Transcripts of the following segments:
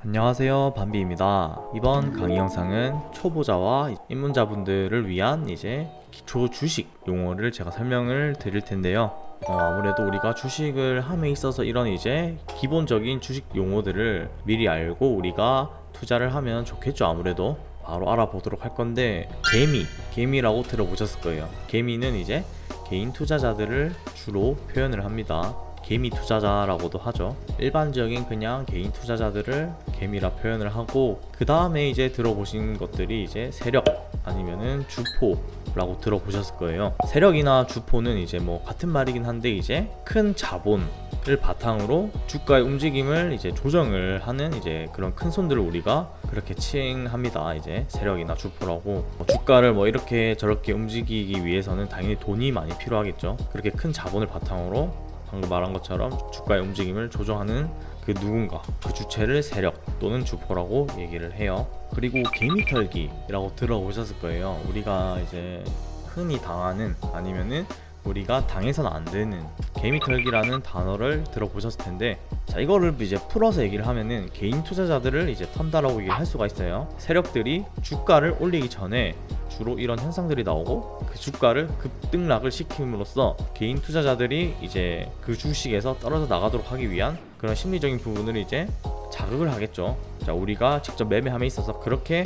안녕하세요 반비입니다. 이번 강의 영상은 초보자와 입문자분들을 위한 이제 기초 주식 용어를 제가 설명을 드릴 텐데요. 어, 아무래도 우리가 주식을 함에 있어서 이런 이제 기본적인 주식 용어들을 미리 알고 우리가 투자를 하면 좋겠죠. 아무래도 바로 알아보도록 할 건데 개미 개미라고 들어보셨을 거예요. 개미는 이제 개인 투자자들을 주로 표현을 합니다 개미 투자자라고도 하죠. 일반적인 그냥 개인 투자자들을 개미라 표현을 하고 그 다음에 이제 들어보신 것들이 이제 세력 아니면은 주포 라고 들어보셨을 거예요. 세력이나 주포는 이제 뭐 같은 말이긴 한데 이제 큰 자본을 바탕으로 주가의 움직임을 이제 조정을 하는 이제 그런 큰 손들을 우리가 그렇게 칭합니다. 이제 세력이나 주포라고 뭐 주가를 뭐 이렇게 저렇게 움직이기 위해서는 당연히 돈이 많이 필요하겠죠. 그렇게 큰 자본을 바탕으로 방금 말한 것처럼 주가의 움직임을 조정하는 그 누군가 그 주체를 세력 또는 주포라고 얘기를 해요. 그리고 개미털기라고 들어보셨을 거예요. 우리가 이제 흔히 당하는 아니면은 우리가 당해서는 안 되는 개미털기라는 단어를 들어보셨을 텐데 자 이거를 이제 풀어서 얘기를 하면은 개인 투자자들을 이제 턴다라고 얘기를 할 수가 있어요 세력들이 주가를 올리기 전에 주로 이런 현상들이 나오고 그 주가를 급등락을 시킴으로써 개인 투자자들이 이제 그 주식에서 떨어져 나가도록 하기 위한 그런 심리적인 부분을 이제 자극을 하겠죠. 자 우리가 직접 매매함에 있어서 그렇게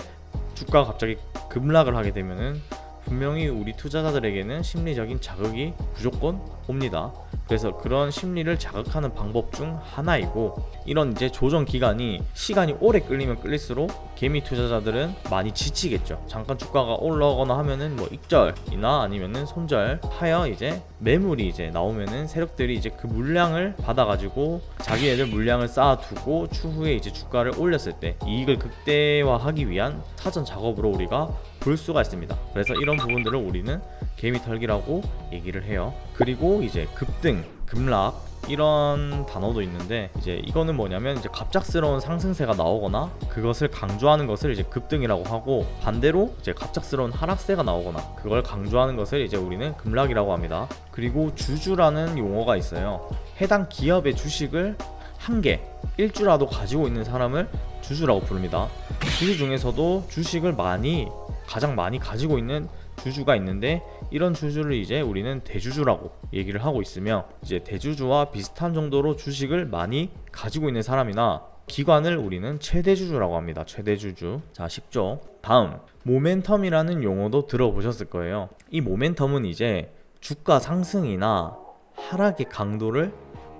주가가 갑자기 급락을 하게 되면은 분명히 우리 투자자들에게는 심리적인 자극이 무조건 옵니다. 그래서 그런 심리를 자극하는 방법 중 하나이고 이런 이제 조정 기간이 시간이 오래 끌리면 끌릴수록 개미 투자자들은 많이 지치겠죠. 잠깐 주가가 올라오거나 하면은 뭐 익절이나 아니면은 손절 하여 이제 매물이 이제 나오면은 세력들이 이제 그 물량을 받아가지고 자기네들 물량을 쌓아두고 추후에 이제 주가를 올렸을 때 이익을 극대화하기 위한 사전 작업으로 우리가 볼 수가 있습니다. 그래서 이런 부분들을 우리는 개미 털기라고 얘기를 해요. 그리고 이제 급등, 급락 이런 단어도 있는데 이제 이거는 뭐냐면 이제 갑작스러운 상승세가 나오거나 그것을 강조하는 것을 이제 급등이라고 하고 반대로 이제 갑작스러운 하락세가 나오거나 그걸 강조하는 것을 이제 우리는 급락이라고 합니다. 그리고 주주라는 용어가 있어요. 해당 기업의 주식을 한 개, 일주라도 가지고 있는 사람을 주주라고 부릅니다. 주주 중에서도 주식을 많이 가장 많이 가지고 있는 주주가 있는데 이런 주주를 이제 우리는 대주주라고 얘기를 하고 있으며 이제 대주주와 비슷한 정도로 주식을 많이 가지고 있는 사람이나 기관을 우리는 최대주주라고 합니다. 최대주주. 자, 쉽죠? 다음, 모멘텀이라는 용어도 들어보셨을 거예요. 이 모멘텀은 이제 주가 상승이나 하락의 강도를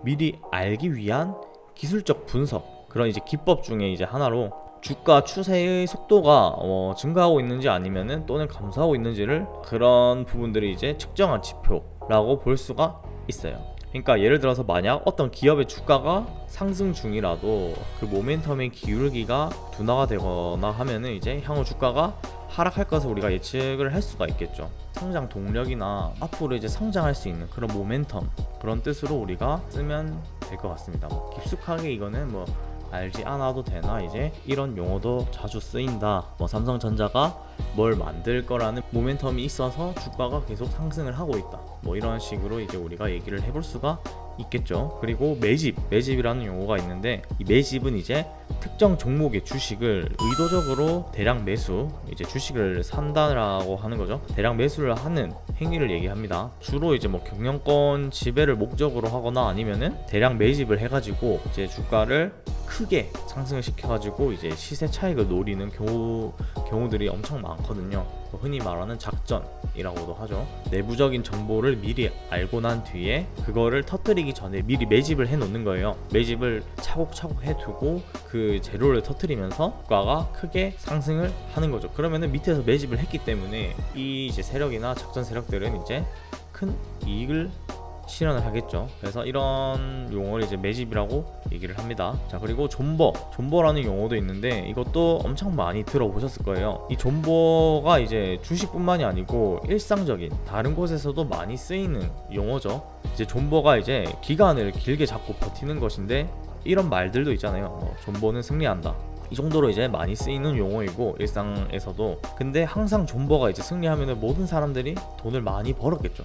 미리 알기 위한 기술적 분석, 그런 이제 기법 중에 이제 하나로 주가 추세의 속도가 어, 증가하고 있는지 아니면은 또는 감소하고 있는지를 그런 부분들이 이제 측정한 지표라고 볼 수가 있어요. 그러니까 예를 들어서 만약 어떤 기업의 주가가 상승 중이라도 그 모멘텀의 기울기가 둔화가 되거나 하면은 이제 향후 주가가 하락할 것을 우리가 예측을 할 수가 있겠죠. 성장 동력이나 앞으로 이제 성장할 수 있는 그런 모멘텀 그런 뜻으로 우리가 쓰면 될 것 같습니다. 뭐 깊숙하게 이거는 뭐 알지 않아도 되나 이제 이런 용어도 자주 쓰인다. 뭐 삼성전자가 뭘 만들 거라는 모멘텀이 있어서 주가가 계속 상승을 하고 있다. 뭐 이런 식으로 이제 우리가 얘기를 해볼 수가 있겠죠. 그리고 매집, 매집이라는 용어가 있는데 이 매집은 이제 특정 종목의 주식을 의도적으로 대량 매수, 이제 주식을 산다라고 하는 거죠. 대량 매수를 하는 행위를 얘기합니다. 주로 이제 뭐 경영권 지배를 목적으로 하거나 아니면은 대량 매집을 해가지고 이제 주가를 크게 상승을 시켜가지고 이제 시세 차익을 노리는 경우 경우들이 엄청 많거든요. 뭐 흔히 말하는 작전이라고도 하죠. 내부적인 정보를 미리 알고 난 뒤에 그거를 터뜨리기 전에 미리 매집을 해 놓는 거예요. 매집을 차곡차곡 해두고 그 재료를 터뜨리면서 주가가 크게 상승을 하는 거죠. 그러면은 밑에서 매집을 했기 때문에 이 이제 세력이나 작전 세력들은 이제 큰 이익을 실현을 하겠죠. 그래서 이런 용어를 이제 매집이라고 얘기를 합니다. 자, 그리고 존버. 존버라는 용어도 있는데 이것도 엄청 많이 들어보셨을 거예요. 이 존버가 이제 주식뿐만이 아니고 일상적인 다른 곳에서도 많이 쓰이는 용어죠. 이제 존버가 이제 기간을 길게 잡고 버티는 것인데 이런 말들도 있잖아요. 뭐 존버는 승리한다. 이 정도로 이제 많이 쓰이는 용어이고 일상에서도 근데 항상 존버가 이제 승리하면은 모든 사람들이 돈을 많이 벌었겠죠.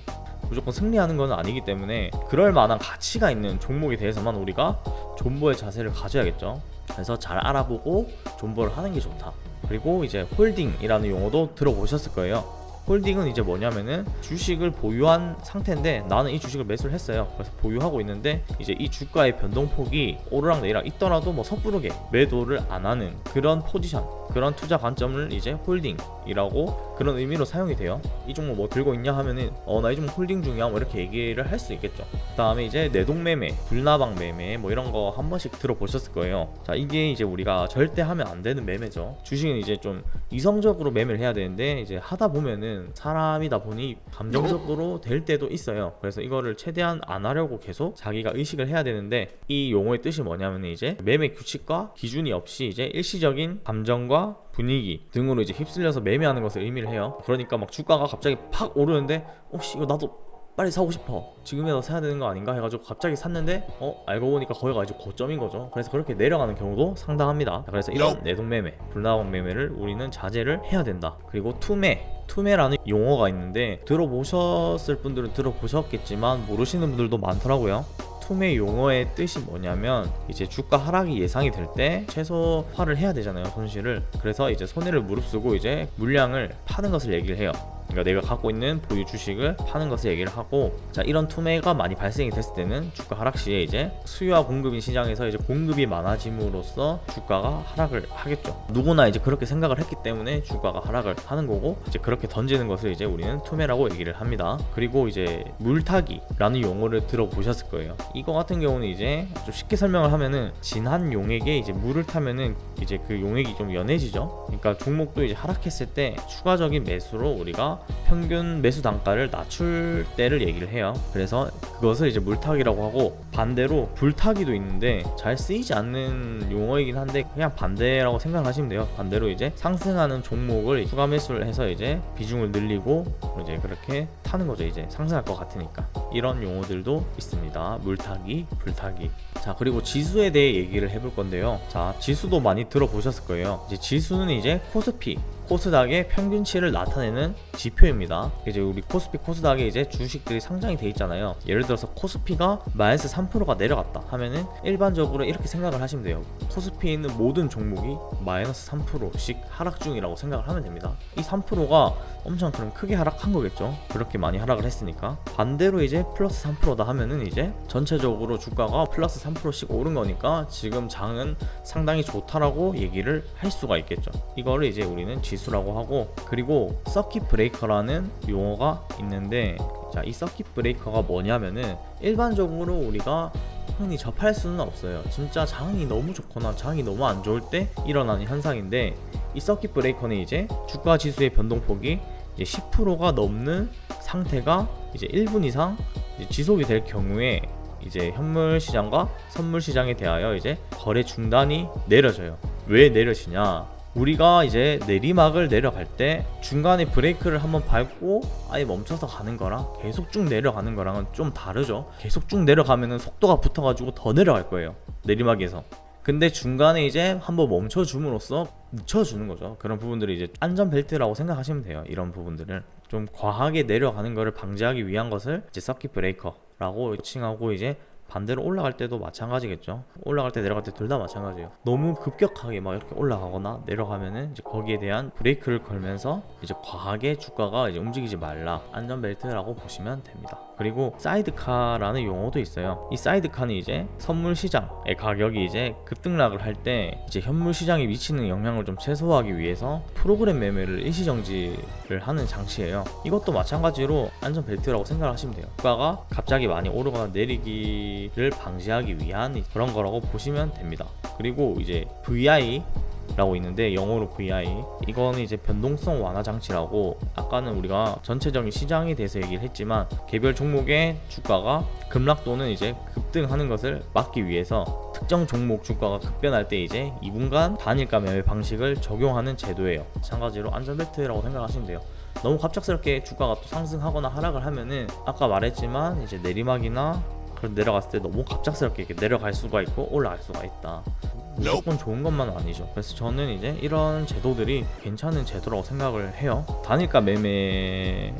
무조건 승리하는 건 아니기 때문에 그럴 만한 가치가 있는 종목에 대해서만 우리가 존버의 자세를 가져야겠죠. 그래서 잘 알아보고 존버를 하는 게 좋다. 그리고 이제 홀딩이라는 용어도 들어보셨을 거예요. 홀딩은 이제 뭐냐면은 주식을 보유한 상태인데 나는 이 주식을 매수를 했어요. 그래서 보유하고 있는데 이제 이 주가의 변동폭이 오르락 내리락 있더라도 뭐 섣부르게 매도를 안 하는 그런 포지션, 그런 투자 관점을 이제 홀딩이라고 그런 의미로 사용이 돼요. 이 종목 뭐 들고 있냐 하면은 어 나 이 종목 홀딩 중이야 뭐 이렇게 얘기를 할 수 있겠죠. 그다음에 이제 내동 매매, 불나방 매매 뭐 이런 거 한 번씩 들어보셨을 거예요. 자 이게 이제 우리가 절대 하면 안 되는 매매죠. 주식은 이제 좀 이성적으로 매매를 해야 되는데 이제 하다 보면은 사람이다 보니 감정적으로 될 때도 있어요. 그래서 이거를 최대한 안 하려고 계속 자기가 의식을 해야 되는데 이 용어의 뜻이 뭐냐면 이제 매매 규칙과 기준이 없이 이제 일시적인 감정과 분위기 등으로 이제 휩쓸려서 매매하는 것을 의미를 해요. 그러니까 막 주가가 갑자기 팍 오르는데 혹시 이거 나도 빨리 사고 싶어. 지금이라도 사야 되는 거 아닌가? 해가지고 갑자기 샀는데 어 알고 보니까 거기가 이제 고점인 거죠. 그래서 그렇게 내려가는 경우도 상당합니다. 그래서 이런 내동매매 불나방 매매를 우리는 자제를 해야 된다. 그리고 투매. 투매라는 용어가 있는데 들어보셨을 분들은 들어보셨겠지만 모르시는 분들도 많더라고요. 투매 용어의 뜻이 뭐냐면 이제 주가 하락이 예상이 될 때 최소화를 해야 되잖아요 손실을. 그래서 이제 손해를 무릅쓰고 이제 물량을 파는 것을 얘기를 해요 그러니까 내가 갖고 있는 보유 주식을 파는 것을 얘기를 하고 자 이런 투매가 많이 발생이 됐을 때는 주가 하락 시에 이제 수요와 공급인 시장에서 이제 공급이 많아짐으로써 주가가 하락을 하겠죠. 누구나 이제 그렇게 생각을 했기 때문에 주가가 하락을 하는 거고 이제 그렇게 던지는 것을 이제 우리는 투매라고 얘기를 합니다. 그리고 이제 물타기라는 용어를 들어보셨을 거예요. 이거 같은 경우는 이제 좀 쉽게 설명을 하면은 진한 용액에 이제 물을 타면은 이제 그 용액이 좀 연해지죠. 그러니까 종목도 이제 하락했을 때 추가적인 매수로 우리가 평균 매수 단가를 낮출 때를 얘기를 해요. 그래서 그것을 이제 물타기라고 하고 반대로 불타기도 있는데 잘 쓰이지 않는 용어이긴 한데 그냥 반대라고 생각하시면 돼요. 반대로 이제 상승하는 종목을 추가 매수를 해서 이제 비중을 늘리고 이제 그렇게 타는 거죠. 이제 상승할 것 같으니까 이런 용어들도 있습니다. 물타기, 불타기. 자 그리고 지수에 대해 얘기를 해볼 건데요. 자 지수도 많이 들어보셨을 거예요. 이제 지수는 이제 코스피 코스닥의 평균치를 나타내는 지표입니다. 이제 우리 코스피 코스닥에 이제 주식들이 상장이 돼 있잖아요. 예를 들어서 코스피가 마이너스 3%가 내려갔다 하면은 일반적으로 이렇게 생각을 하시면 돼요. 코스피에 있는 모든 종목이 마이너스 3%씩 하락 중이라고 생각을 하면 됩니다. 이 3%가 엄청 그럼 크게 하락한 거겠죠. 그렇게 많이 하락을 했으니까 반대로 이제 플러스 3%다 하면은 이제 전체적으로 주가가 플러스 3%씩 오른 거니까 지금 장은 상당히 좋다라고 얘기를 할 수가 있겠죠. 이거를 이제 우리는 지수라고 하고 그리고 서킷 브레이커라는 용어가 있는데 자, 이 서킷 브레이커가 뭐냐면은 일반적으로 우리가 흔히 접할 수는 없어요. 진짜 장이 너무 좋거나 장이 너무 안 좋을 때 일어나는 현상인데 이 서킷 브레이커는 이제 주가 지수의 변동폭이 이제 10%가 넘는 상태가 이제 1분 이상 이제 지속이 될 경우에 이제 현물 시장과 선물 시장에 대하여 이제 거래 중단이 내려져요. 왜 내려지냐? 우리가 이제 내리막을 내려갈 때 중간에 브레이크를 한번 밟고 아예 멈춰서 가는 거랑 계속 쭉 내려가는 거랑은 좀 다르죠. 계속 쭉 내려가면은 속도가 붙어가지고 더 내려갈 거예요. 내리막에서. 근데 중간에 이제 한번 멈춰줌으로써 묻혀주는 거죠. 그런 부분들이 이제 안전벨트라고 생각하시면 돼요. 이런 부분들을. 좀 과하게 내려가는 것을 방지하기 위한 것을 이제 서킷 브레이커라고 칭하고 이제 반대로 올라갈 때도 마찬가지겠죠. 올라갈 때 내려갈 때 둘 다 마찬가지예요. 너무 급격하게 막 이렇게 올라가거나 내려가면은 이제 거기에 대한 브레이크를 걸면서 이제 과하게 주가가 이제 움직이지 말라 안전벨트라고 보시면 됩니다. 그리고 사이드카라는 용어도 있어요. 이 사이드카는 이제 선물 시장의 가격이 이제 급등락을 할 때 이제 현물 시장에 미치는 영향을 좀 최소화하기 위해서 프로그램 매매를 일시 정지를 하는 장치예요. 이것도 마찬가지로 안전벨트라고 생각하시면 돼요. 주가가 갑자기 많이 오르거나 내리기 를 방지하기 위한 그런 거라고 보시면 됩니다. 그리고 이제 VI 라고 있는데 영어로 VI 이거는 이제 변동성 완화 장치라고 아까는 우리가 전체적인 시장에 대해서 얘기를 했지만 개별 종목의 주가가 급락 또는 이제 급등하는 것을 막기 위해서 특정 종목 주가가 급변할 때 이제 2분간 단일가 매매 방식을 적용하는 제도예요. 마찬가지로 안전벨트라고 생각하시면 돼요. 너무 갑작스럽게 주가가 또 상승하거나 하락을 하면은 아까 말했지만 이제 내리막이나 그런 내려갔을 때 너무 갑작스럽게 이렇게 내려갈 수가 있고 올라갈 수가 있다. 무조건 좋은 것만은 아니죠. 그래서 저는 이제 이런 제도들이 괜찮은 제도라고 생각을 해요. 단일가 매매를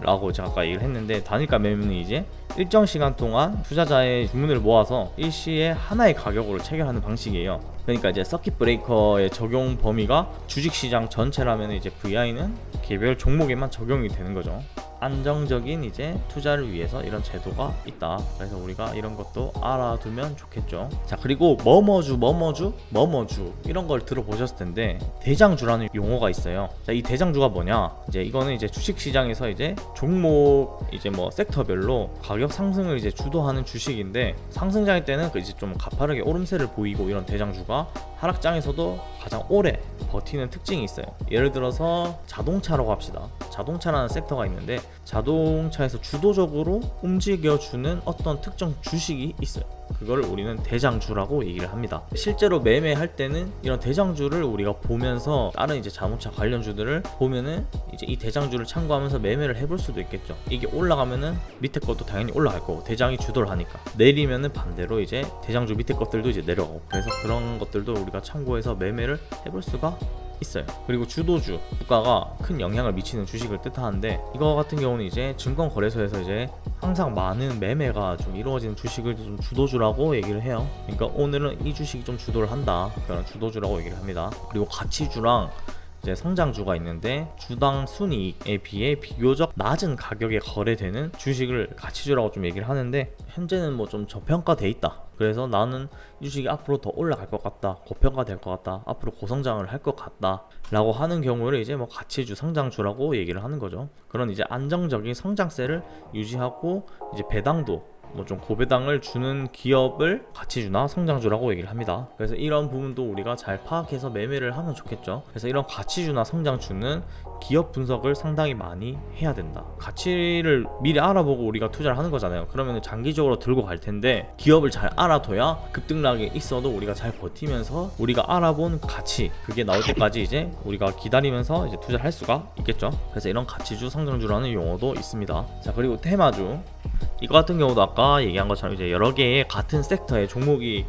라고 제가 아까 얘기를 했는데 단일가 매매는 이제 일정 시간 동안 투자자의 주문을 모아서 일시에 하나의 가격으로 체결하는 방식이에요. 그러니까 이제 서킷 브레이커의 적용 범위가 주식 시장 전체라면 이제 VI는 개별 종목에만 적용이 되는 거죠. 안정적인 이제 투자를 위해서 이런 제도가 있다. 그래서 우리가 이런 것도 알아두면 좋겠죠. 자, 그리고 뭐뭐주, 뭐뭐주, 뭐뭐주 이런 걸 들어보셨을 텐데 대장주라는 용어가 있어요. 자, 이 대장주가 뭐냐? 이제 이거는 이제 주식 시장에서 이제 종목 이제 뭐 섹터별로 가격 상승을 이제 주도하는 주식인데 상승장일 때는 그 이제 좀 가파르게 오름세를 보이고 이런 대장주가 하락장에서도 가장 오래 버티는 특징이 있어요. 예를 들어서 자동차라고 합시다. 자동차라는 섹터가 있는데 자동차에서 주도적으로 움직여주는 어떤 특정 주식이 있어요. 그걸 우리는 대장주라고 얘기를 합니다. 실제로 매매할 때는 이런 대장주를 우리가 보면서 다른 이제 자동차 관련주들을 보면은 이제 이 대장주를 참고하면서 매매를 해볼 수도 있겠죠. 이게 올라가면은 밑에 것도 당연히 올라갈 거고 대장이 주도를 하니까 내리면은 반대로 이제 대장주 밑에 것들도 이제 내려가고 그래서 그런 것들도 우리가 참고해서 매매를 해볼 수가 있어요. 그리고 주도주 주가가 큰 영향을 미치는 주식을 뜻하는데 이거 같은 경우는 이제 증권거래소에서 이제 항상 많은 매매가 좀 이루어지는 주식을 좀 주도주라고 얘기를 해요. 그러니까 오늘은 이 주식이 좀 주도를 한다. 그런 주도주라고 얘기를 합니다. 그리고 가치주랑 이제 성장주가 있는데 주당 순이익에 비해 비교적 낮은 가격에 거래되는 주식을 가치주라고 좀 얘기를 하는데 현재는 뭐 좀 저평가돼 있다. 그래서 나는 이 주식이 앞으로 더 올라갈 것 같다. 고평가될 것 같다. 앞으로 고성장을 할 것 같다. 라고 하는 경우를 이제 뭐 가치주, 성장주라고 얘기를 하는 거죠. 그런 이제 안정적인 성장세를 유지하고 이제 배당도 뭐 좀 고배당을 주는 기업을 가치주나 성장주라고 얘기를 합니다. 그래서 이런 부분도 우리가 잘 파악해서 매매를 하면 좋겠죠. 그래서 이런 가치주나 성장주는 기업 분석을 상당히 많이 해야 된다. 가치를 미리 알아보고 우리가 투자를 하는 거잖아요. 그러면 장기적으로 들고 갈 텐데 기업을 잘 알아둬야 급등락이 있어도 우리가 잘 버티면서 우리가 알아본 가치 그게 나올 때까지 이제 우리가 기다리면서 이제 투자를 할 수가 있겠죠. 그래서 이런 가치주, 성장주라는 용어도 있습니다. 자 그리고 테마주 이거 같은 경우도 아까 얘기한 것처럼 이제 여러 개의 같은 섹터의 종목이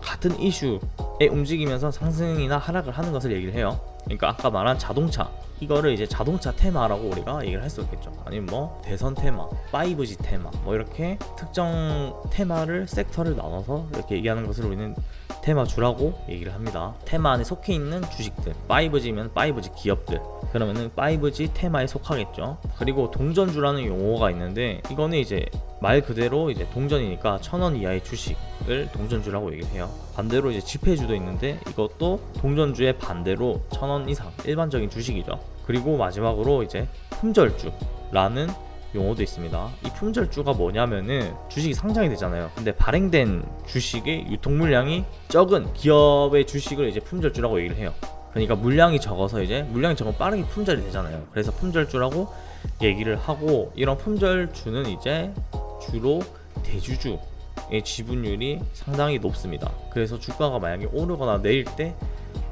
같은 이슈에 움직이면서 상승이나 하락을 하는 것을 얘기를 해요. 그러니까 아까 말한 자동차 이거를 이제 자동차 테마라고 우리가 얘기를 할 수 있겠죠. 아니면 뭐 대선 테마, 5G 테마 뭐 이렇게 특정 테마를 섹터를 나눠서 이렇게 얘기하는 것을 우리는 테마주라고 얘기를 합니다. 테마 안에 속해 있는 주식들, 5G면 5G 기업들. 그러면은 5G 테마에 속하겠죠. 그리고 동전주라는 용어가 있는데 이거는 이제 말 그대로 이제 동전이니까 천 원 이하의 주식을 동전주라고 얘기를 해요. 반대로 이제 지폐주도 있는데 이것도 동전주의 반대로 천 원 이상 일반적인 주식이죠. 그리고 마지막으로 이제 품절주라는 용어도 있습니다. 이 품절주가 뭐냐면은 주식이 상장이 되잖아요. 근데 발행된 주식의 유통 물량이 적은 기업의 주식을 이제 품절주라고 얘기를 해요. 그러니까 물량이 적어서 이제 물량이 적으면 빠르게 품절이 되잖아요. 그래서 품절주라고 얘기를 하고 이런 품절주는 이제 주로 대주주의 지분율이 상당히 높습니다. 그래서 주가가 만약에 오르거나 내릴 때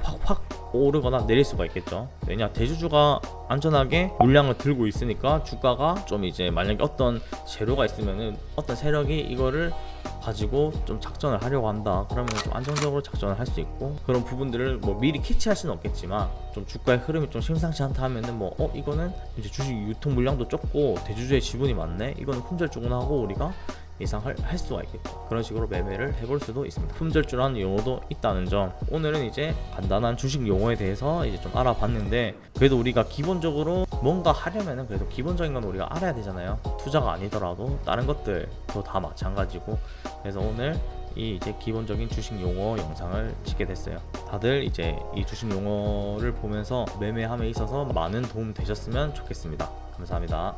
확확 오르거나 내릴 수가 있겠죠. 왜냐 대주주가 안전하게 물량을 들고 있으니까 주가가 좀 이제 만약에 어떤 재료가 있으면은 어떤 세력이 이거를 가지고 좀 작전을 하려고 한다. 그러면 좀 안정적으로 작전을 할 수 있고 그런 부분들을 뭐 미리 캐치할 수는 없겠지만 좀 주가의 흐름이 좀 심상치 않다 하면은 뭐 어 이거는 이제 주식 유통 물량도 적고 대주주의 지분이 많네. 이거는 품절주구나 하고 우리가 예상할 할 수가 있겠죠. 그런 식으로 매매를 해볼 수도 있습니다. 품절주라는 용어도 있다는 점. 오늘은 이제 간단한 주식 용어에 대해서 이제 좀 알아봤는데 그래도 우리가 기본적으로 뭔가 하려면은 그래도 기본적인 건 우리가 알아야 되잖아요. 투자가 아니더라도 다른 것들도 다 마찬가지고 그래서 오늘 이 이제 기본적인 주식 용어 영상을 찍게 됐어요. 다들 이제 이 주식 용어를 보면서 매매함에 있어서 많은 도움 되셨으면 좋겠습니다. 감사합니다.